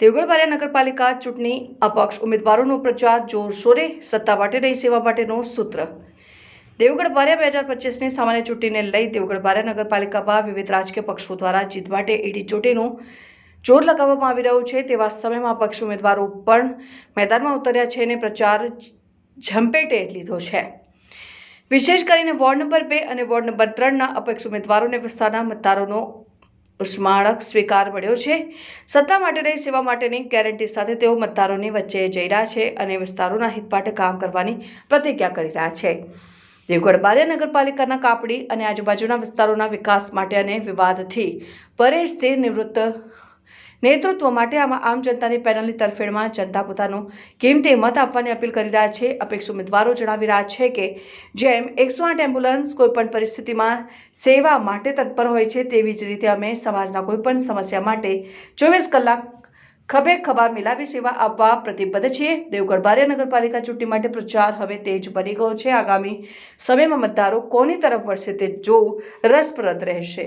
દેવગઢ નગરપાલિકા ચૂંટણી અપક્ષ ઉમેદવારોનો પ્રચાર જોરશોરે સત્તા માટે રહી સેવા માટેનું સૂત્ર. દેવગઢ બારિયા બે હજાર પચીસની સામાન્ય ચૂંટણીને લઈ દેવગઢ બારિયા નગરપાલિકામાં વિવિધ રાજકીય પક્ષો દ્વારા જીત માટે ઈડી ચોટીનું જોર લગાવવામાં આવી રહ્યું છે તેવા સમયમાં પક્ષ ઉમેદવારો પણ મેદાનમાં ઉતર્યા છે અને પ્રચાર ઝંપેટે લીધો છે. વિશેષ કરીને વોર્ડ નંબર બે અને વોર્ડ નંબર ત્રણના અપક્ષ ઉમેદવારોને વિસ્તારના મતદારોનો ઉસ્માળક સ્વીકાર મળ્યો છે. સત્તા માટે નહીં, સેવા માટેની ગેરંટી સાથે તેઓ મતદારોની વચ્ચે જઈ રહ્યા છે અને વિસ્તારોના હિત માટે કામ કરવાની પ્રતિજ્ઞા કરી રહ્યા છે. દેવગઢ બારિયા નગરપાલિકાના કાપડી અને આજુબાજુના વિસ્તારોના વિકાસ માટે અને વિવાદથી પરેશથી નિવૃત્ત નેતૃત્વ માટે આમાં આમ જનતાની પેનલની તરફેણમાં જનતા પોતાનો તે મત આપવાની અપીલ કરી રહ્યા છે અપેક્ષ ઉમેદવારો જણાવી રહ્યા છે કે જેમ એકસો આઠ એમ્બ્યુલન્સ કોઈપણ પરિસ્થિતિમાં સેવા માટે તત્પર હોય છે, તેવી જ રીતે અમે સમાજના કોઈપણ સમસ્યા માટે ચોવીસ કલાક ખભે ખભા મિલાવી સેવા આપવા પ્રતિબદ્ધ છીએ. દેવગઢ બારિયા નગરપાલિકા ચૂંટણી માટે પ્રચાર હવે તેજ બની ગયો છે. આગામી સમયમાં મતદારો કોની તરફ વળશે તે જોવું રસપ્રદ રહેશે.